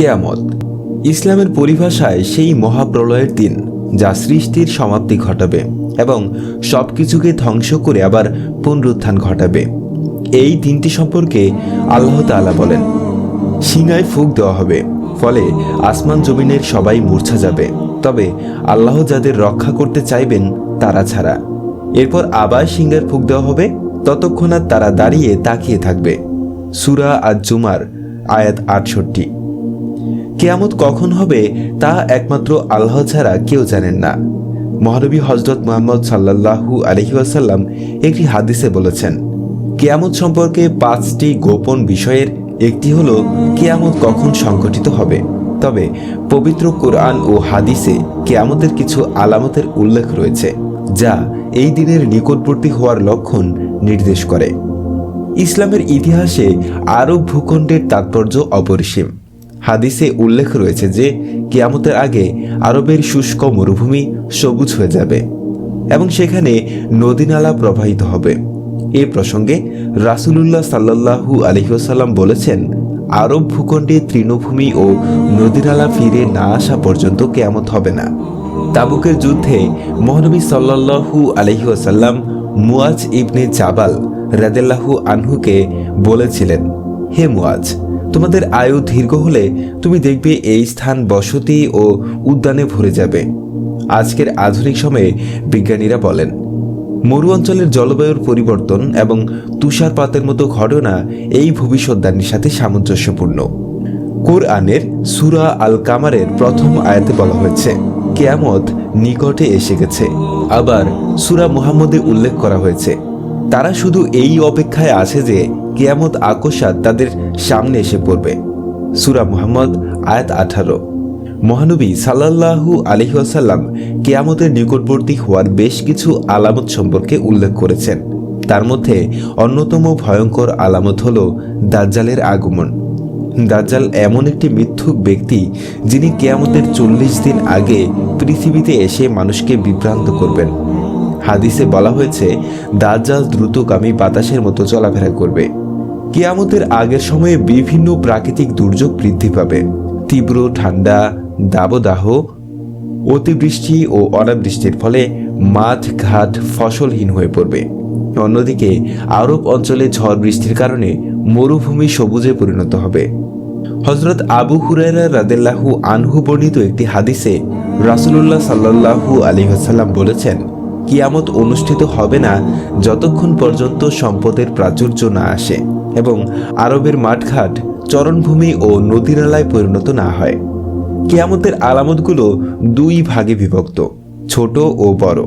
কেয়ামত। ইসলামের পরিভাষায় সেই মহাপ্রলয়ের দিন, যা সৃষ্টির সমাপ্তি ঘটাবে এবং সব কিছুকে ধ্বংস করে আবার পুনরুত্থান ঘটাবে। এই দিনটি সম্পর্কে আল্লাহ তাআলা বলেন, সিংহায় ফুক দেওয়া হবে, ফলে আসমান জমিনের সবাই মূর্ছা যাবে। তবে আল্লাহ যাদের রক্ষা করতে চাইবেন, তারা ছাড়া। এরপর আবার সিংহের ফুক দেওয়া হবে, ততক্ষণাৎ তারা দাঁড়িয়ে তাকিয়ে থাকবে। সুরা আজ জুমার আয়াত আটষট্টি। কেয়ামত কখন হবে তা একমাত্র আল্লাহ ছাড়া কেউ জানেন না। মহানবী হজরত মোহাম্মদ সাল্লাল্লাহু আলহি আসাল্লাম একটি হাদিসে বলেছেন, কেয়ামত সম্পর্কে পাঁচটি গোপন বিষয়ের একটি হলো কেয়ামত কখন সংঘটিত হবে। তবে পবিত্র কোরআন ও হাদিসে কেয়ামতের কিছু আলামতের উল্লেখ রয়েছে, যা এই দিনের নিকটবর্তী হওয়ার লক্ষণ নির্দেশ করে। ইসলামের ইতিহাসে আরব ভূখণ্ডের তাৎপর্য অপরিসীম। হাদিসে উল্লেখ রয়েছে যে, কিয়ামতের আগে আরবের শুষ্ক মরুভূমি সবুজ হয়ে যাবে এবং সেখানে নদীনালা প্রবাহিত হবে। এ প্রসঙ্গে রাসুলুল্লাহ সাল্লাহু আলহিহাসাল্লাম বলেছেন, আরব ভূখণ্ডে তৃণভূমি ও নদীনালা ফিরে না আসা পর্যন্ত কেয়ামত হবে না। তাবুকের যুদ্ধে মহানবী সাল্লাহু আলহিহাসাল্লাম মুয়াজ ইবনে জাবাল রাদেল্লাহু আনহুকে বলেছিলেন, হে মুয়াজ তোমাদের আয়ু দীর্ঘ হলে তুমি দেখবে এই স্থান বসতি ও উদ্যানে ভরে যাবে। আজকের আধুনিক সময়ে বিজ্ঞানীরা বলেন, মরু অঞ্চলের জলবায়ুর পরিবর্তন এবং তুষারপাতের মতো ঘটনা এই ভবিষ্যৎবাণীর সাথে সামঞ্জস্যপূর্ণ। কোরআনের সুরা আল কামারের প্রথম আয়াতে বলা হয়েছে, কেয়ামত নিকটে এসে গেছে। আবার সুরা মুহাম্মদে উল্লেখ করা হয়েছে, তারা শুধু এই অপেক্ষায় আছে যে কেয়ামত আকস্মাত তাদের সামনে এসে পড়বে। সুরা মুহাম্মদ, আয়াত আঠারো। মহানবী সাল্লাল্লাহু আলহিহাসাল্লাম কেয়ামতের নিকটবর্তী হওয়ার বেশ কিছু আলামত সম্পর্কে উল্লেখ করেছেন। তার মধ্যে অন্যতম ভয়ঙ্কর আলামত হল দাজ্জালের আগমন। দাজ্জাল এমন একটি মিথ্যুক ব্যক্তি যিনি কেয়ামতের চল্লিশ দিন আগে পৃথিবীতে এসে মানুষকে বিভ্রান্ত করবেন। হাদিসে বলা হয়েছে, দাজ্জাল দ্রুতগামী বাতাসের মতো চলাফেরা করবে। কেয়ামতের আগের সময়ে বিভিন্ন প্রাকৃতিক দুর্যোগ বৃদ্ধি পাবে। তীব্র ঠান্ডা, দাবদাহ, অতিবৃষ্টি ও অনাবৃষ্টির ফলে মাঠ, ঘাট ফসলহীন হয়ে পড়বে। অন্যদিকে আরব অঞ্চলে ঝড় বৃষ্টির কারণে মরুভূমি সবুজে পরিণত হবে। হজরত আবু হুরায়রা রাদেল্লাহু আনহু বর্ণিত একটি হাদিসে রাসুলুল্লাহ সাল্লাহু আলিহাসাল্লাম বলেছেন, কিয়ামত অনুষ্ঠিত হবে না যতক্ষণ পর্যন্ত সম্পদের প্রাচুর্য না আসে। এবং আরবের মাঠঘাট, চরণভূমি ও নদীনালায় পরিণত না হয়। কেয়ামতের আলামতগুলো দুই ভাগে বিভক্ত, ছোট ও বড়।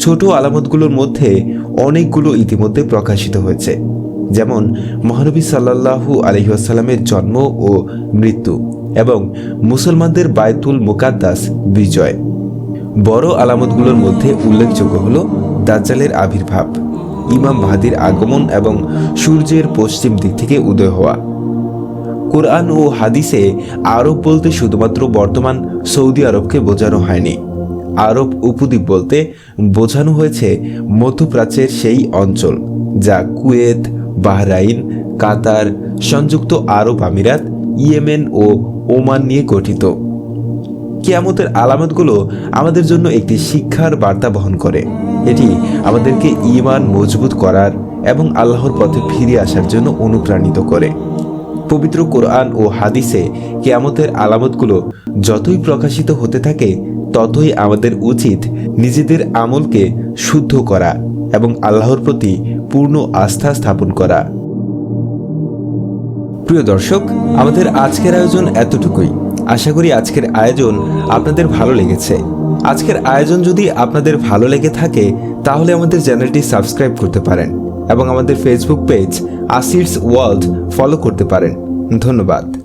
ছোট আলামতগুলোর মধ্যে অনেকগুলো ইতিমধ্যে প্রকাশিত হয়েছে, যেমন মহানবী সাল্লাহু আলহিহাসাল্লামের জন্ম ও মৃত্যু এবং মুসলমানদের বায়তুল মুকাদ্দাস বিজয়। বড় আলামতগুলোর মধ্যে উল্লেখযোগ্য হল দাজ্জালের আবির্ভাব। ইমাম মাহাদির আগমন এবং সূর্যের পশ্চিম দিক থেকে উদয় হওয়া। কোরআন ও হাদিসে আরব বলতে শুধুমাত্র বর্তমান সৌদি আরবকে বোঝানো হয়নি। আরব উপদ্বীপ বলতে বোঝানো হয়েছে মধ্যপ্রাচ্যের সেই অঞ্চল যা কুয়েত, বাহরাইন, কাতার, সংযুক্ত আরব আমিরাত, ইয়েমেন ও ওমান নিয়ে গঠিত। কিয়ামতের আলামতগুলো আমাদের জন্য একটি শিক্ষার বার্তা বহন করে। এটি আমাদেরকে ইমান মজবুত করার এবং আল্লাহর পথে ফিরে আসার জন্য অনুপ্রাণিত করে। পবিত্র কোরআন ও হাদিসে কেয়ামতের আলামতগুলো যতই প্রকাশিত হতে থাকে, ততই আমাদের উচিত নিজেদের আমলকে শুদ্ধ করা এবং আল্লাহর প্রতি পূর্ণ আস্থা স্থাপন করা। প্রিয় দর্শক, আমাদের আজকের আয়োজন এতটুকুই। আশা করি আজকের আয়োজন আপনাদের ভালো লেগেছে। আজকের আয়োজন যদি আপনাদের ভালো লেগে থাকে, তাহলে আমাদের চ্যানেলটি সাবস্ক্রাইব করতে পারেন এবং আমাদের ফেসবুক পেজ আসিডস ওয়ার্ল্ড ফলো করতে পারেন। ধন্যবাদ।